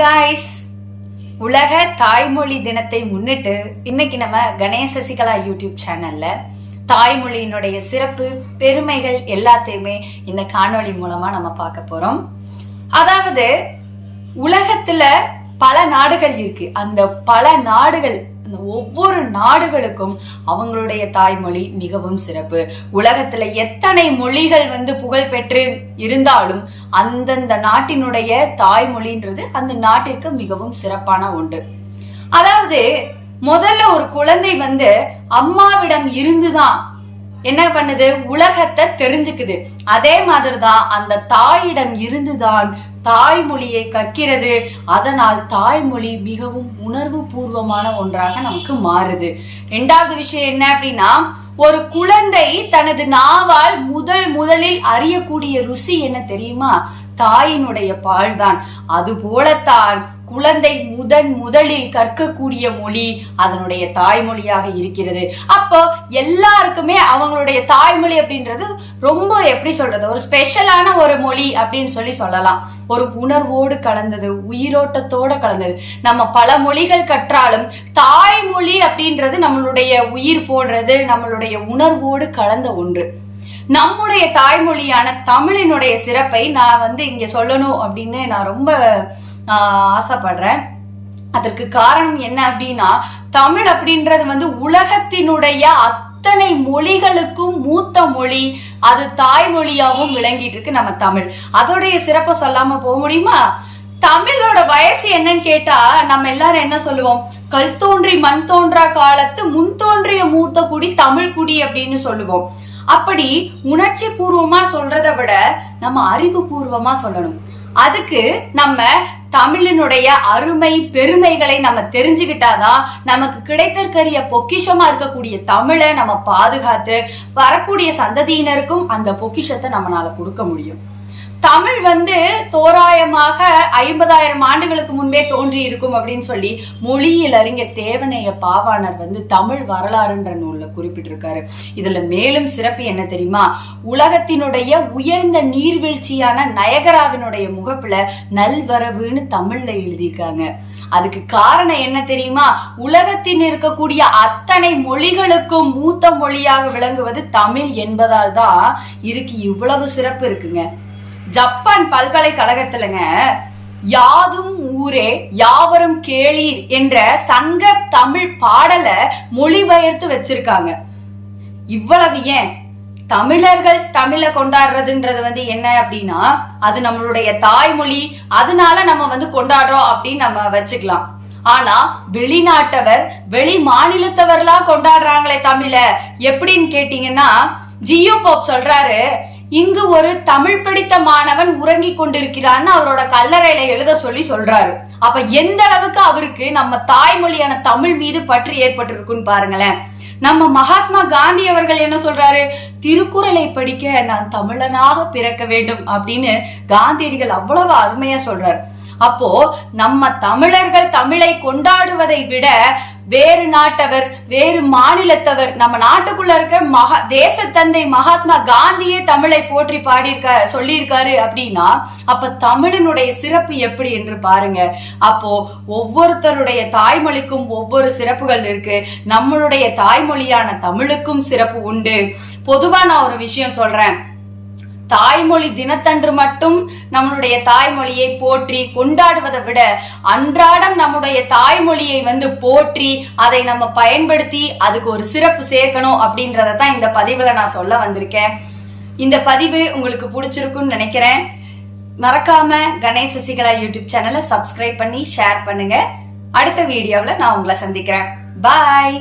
Guys உலக தாய்மொழி தினத்தை முன்னிட்டு இன்னைக்கு நம்ம கணேச சசிகலா யூடியூப் சேனல்ல தாய்மொழியினுடைய சிறப்பு பெருமைகள் எல்லாத்தையுமே இந்த காணொளி மூலமா நம்ம பார்க்க போறோம். அதாவது உலகத்துல பல நாடுகள் இருக்கு. அந்த பல நாடுகள் அந்த ஒவ்வொரு நாடுகளுக்கும் அவங்களுடைய தாய்மொழி மிகவும் சிறப்பு. உலகத்துல எத்தனை மொழிகள் வந்து புகழ்பெற்று இருந்தாலும் அந்தந்த நாட்டினுடைய தாய்மொழின்றது அந்த நாட்டிற்கு மிகவும் சிறப்பான ஒன்று. அதாவது முதல்ல ஒரு குழந்தை வந்து அம்மாவிடம் இருந்துதான் என்ன பண்ணுது? உலகத்தை தெரிஞ்சுக்குது. அதே மாதிரிதான் அந்த தாயிடம் இருந்துதான் தாய்மொழியை கற்கிறது. அதனால் தாய்மொழி மிகவும் உணர்வு பூர்வமான ஒன்றாக நமக்கு மாறுது. ரெண்டாவது விஷயம் என்ன அப்படின்னா ஒரு குழந்தை தனது நாவால் முதல் முதலில் அறியக்கூடிய ருசி என்ன தெரியுமா? தாயினுடைய பால்தான். அது போலத்தான் குழந்தை முதன் முதலில் கற்கக்கூடிய மொழி அதனுடைய தாய்மொழியாக இருக்கிறது. அப்போ எல்லாருக்குமே அவங்களுடைய தாய்மொழி அப்படின்றது ரொம்ப எப்படி சொல்றது? ஒரு ஸ்பெஷலான ஒரு மொழி அப்படின்னு சொல்லி சொல்லலாம். ஒரு உணர்வோடு கலந்தது உயிரோட்டத்தோட கலந்தது. நம்ம பல மொழிகள் கற்றாலும் தாய்மொழி அப்படின்றது நம்மளுடைய உயிர் போடுறது நம்மளுடைய உணர்வோடு கலந்த ஒன்று. நம்முடைய தாய்மொழியான தமிழினுடைய சிறப்பை நான் வந்து இங்க சொல்லணும் அப்படின்னு நான் ரொம்ப ஆஹ், ஆசைப்படுறேன். அதற்கு காரணம் என்ன அப்படின்னா தமிழ் அப்படின்றது வந்து உலகத்தினுடைய அத்தனை மொழிகளுக்கும் மூத்த மொழி அது தாய்மொழியாகவும் விளங்கிட்டு இருக்கு நம்ம தமிழ். அதோடைய சிறப்பை சொல்லாம போக முடியுமா? தமிழோட வயசு என்னன்னு கேட்டா நம்ம எல்லாரும் என்ன சொல்லுவோம்? கல் தோன்றி மண் தோன்றா காலத்து முன் தோன்றிய மூத்த குடி தமிழ் குடி அப்படின்னு சொல்லுவோம். அப்படி உணர்ச்சி பூர்வமா சொல்றதை விட நம்ம அறிவு பூர்வமா சொல்லணும். அதுக்கு நம்ம தமிழினுடைய அருமை பெருமைகளை நம்ம தெரிஞ்சுக்கிட்டாதான் நமக்கு கிடைத்திருக்கிற பொக்கிஷமா இருக்கக்கூடிய தமிழை நம்ம பாதுகாத்து வரக்கூடிய சந்ததியினருக்கும் அந்த பொக்கிஷத்தை நம்மளால கொடுக்க முடியும். தமிழ் வந்து தோராயமாக ஐம்பதாயிரம் ஆண்டுகளுக்கு முன்பே தோன்றி இருக்கும் அப்படின்னு சொல்லி மொழியில் அறிஞர் தேவனைய பாவாணர் வந்து தமிழ் வரலாறுன்ற நூல்ல குறிப்பிட்டிருக்காரு. இதுல மேலும் சிறப்பு என்ன தெரியுமா? உலகத்தினுடைய உயர்ந்த நீர்வீழ்ச்சியான நயகராவினுடைய முகப்புல நல்வரவுன்னு தமிழ்ல எழுதியிருக்காங்க. அதுக்கு காரணம் என்ன தெரியுமா? உலகத்தில் இருக்கக்கூடிய அத்தனை மொழிகளுக்கும் மூத்த மொழியாக விளங்குவது தமிழ் என்பதால் தான் இதுக்கு இவ்வளவு சிறப்பு இருக்குங்க. ஜப்பான் பல்கலைக்கழகத்துலங்க யாதும் ஊரே யாவரும் கேளீர் என்ற சங்க தமிழ் பாடலை மொழிபெயர்த்து வச்சிருக்காங்க. இவ்வளவு ஏன்? தமிழர்கள் தமிழை கொண்டாடுறதுன்றது வந்து என்ன அப்படின்னா அது நம்மளுடைய தாய்மொழி அதனால நம்ம வந்து கொண்டாடுறோம் அப்படின்னு நம்ம வச்சுக்கலாம். ஆனா வெளிநாட்டவர் வெளி மாநிலத்தவர்லாம் கொண்டாடுறாங்களே தமிழ எப்படின்னு கேட்டீங்கன்னா ஜியோ போப் சொல்றாரு இங்கு ஒரு தமிழ் படித்த மாணவன் உறங்கி கொண்டிருக்கிறான்னு அவரோட கல்லறையில எழுத சொல்லி சொல்றாரு. அப்ப எந்த அளவுக்கு அவருக்கு நம்ம தாய்மொழியான தமிழ் மீது பற்று ஏற்பட்டிருக்குன்னு பாருங்களேன். நம்ம மகாத்மா காந்தி அவர்கள் என்ன சொல்றாரு? திருக்குறளை படிக்க நான் தமிழனாக பிறக்க வேண்டும் அப்படின்னு காந்தியடிகள் அவ்வளவு அருமையா சொல்றாரு. அப்போ நம்ம தமிழர்கள் தமிழை கொண்டாடுவதை விட வேறு நாட்டவர் வேறு மாநிலத்தவர். நம்ம நாட்டுக்குள்ள இருக்க மகா தேசத்தந்தை மகாத்மா காந்தியே தமிழை போற்றி பாடியிருக்க சொல்லியிருக்காரு அப்படின்னா அப்ப தமிழினுடைய சிறப்பு எப்படி என்று பாருங்க. அப்போ ஒவ்வொருத்தருடைய தாய்மொழிக்கும் ஒவ்வொரு சிறப்புகள் இருக்கு. நம்மளுடைய தாய்மொழியான தமிழுக்கும் சிறப்பு உண்டு. பொதுவா நான் ஒரு விஷயம் சொல்றேன். தாய்மொழி தினத்தன்று மட்டும் நம்மளுடைய தாய்மொழியை போற்றி கொண்டாடுவதை விட அன்றாடம் நம்முடைய தாய்மொழியை வந்து போற்றி அதை நம்ம பயன்படுத்தி அதுக்கு ஒரு சிறப்பு சேர்க்கணும் அப்படின்றத தான் இந்த பதிவுல நான் சொல்ல வந்திருக்கேன். இந்த பதிவு உங்களுக்கு பிடிச்சிருக்குன்னு நினைக்கிறேன். மறக்காம கணேஷ் சசிகலா யூடியூப் சேனலை சப்ஸ்கிரைப் பண்ணி ஷேர் பண்ணுங்க. அடுத்த வீடியோவில் நான் உங்களை சந்திக்கிறேன். பாய்.